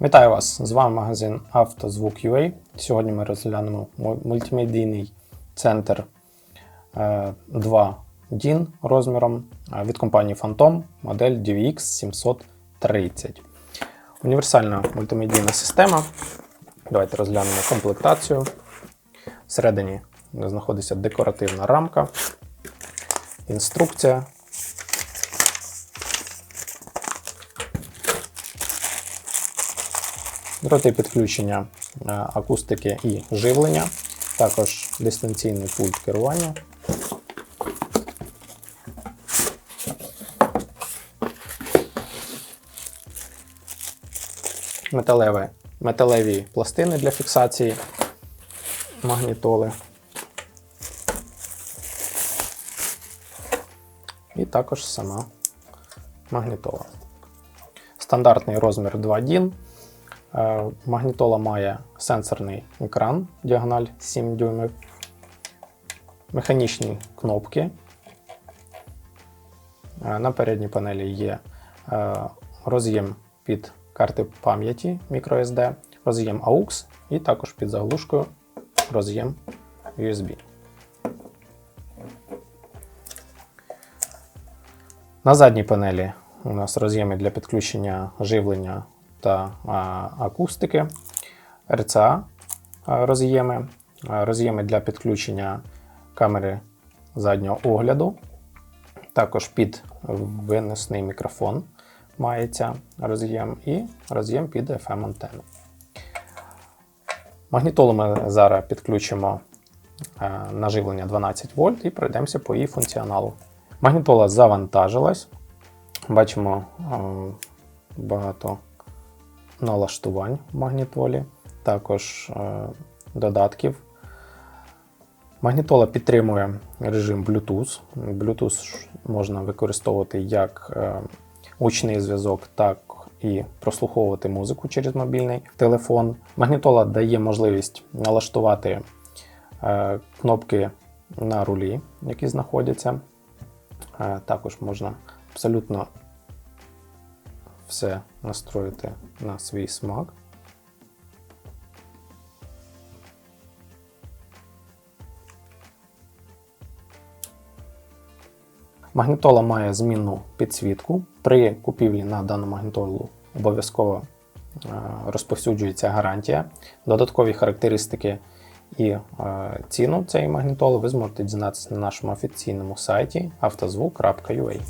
Вітаю вас! З вами магазин «Автозвук.UA». Сьогодні ми розглянемо мультимедійний центр е, 2 DIN розміром е, від компанії Phantom модель DVX 730. Універсальна мультимедійна система. Давайте розглянемо комплектацію. Всередині знаходиться декоративна рамка, інструкція. Дроти підключення е, акустики і живлення, також дистанційний пульт керування. Металеве, металеві пластини для фіксації магнітоли. І також сама магнітола. Стандартний розмір 2 DIN. Е, Магнітола має сенсорний екран, діагональ 7 дюймів, механічні кнопки. Е, На передній панелі є е, роз'єм під карти пам'яті microSD, роз'єм AUX і також під заглушкою роз'єм USB. На задній панелі у нас роз'єми для підключення живлення та акустики, RCA а, роз'єми, роз'єми для підключення камери заднього огляду, також під виносний мікрофон мається роз'єм і роз'єм під FM антенну. Магнітолу ми зараз підключимо е, на живлення 12 вольт і пройдемося по її функціоналу. Магнітола завантажилась. Бачимо багато налаштувань в магнітолі, також е, додатків. Магнітола підтримує режим Bluetooth. Bluetooth можна використовувати як е, гучний зв'язок, так і прослуховувати музику через мобільний телефон. Магнітола дає можливість налаштувати е, кнопки на рулі, які знаходяться. Е, Також можна абсолютно все настроїти на свій смак. Магнітола має змінну підсвітку. При купівлі на дану магнітолу обов'язково е, розповсюджується гарантія. Додаткові характеристики і е, ціну цієї магнітоли ви зможете дізнатися на нашому офіційному сайті автозвук.ua.